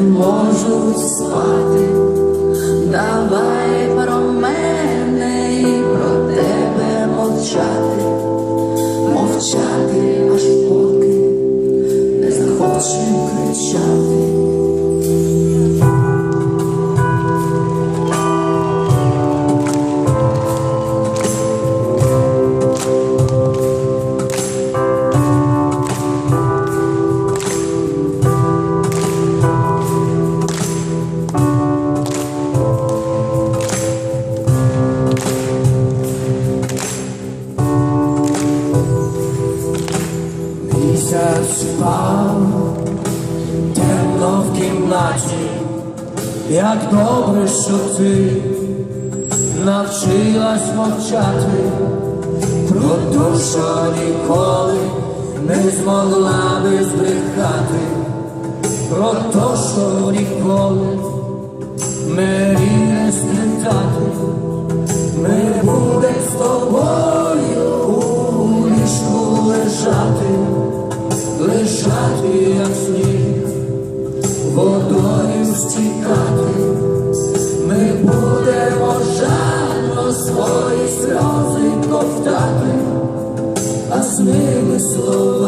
ляжуть спати, давай про мене і про тебе мовчати, мовчати аж поки не захочу кричати. Місяць спав, темно в кімнаті, як добре, що ти навчилась мовчати, про що ніколи не змогла би збрехати, про то, що ніколи мені не водою ми будемо жадно свої сльози ковтати, а з ними слова,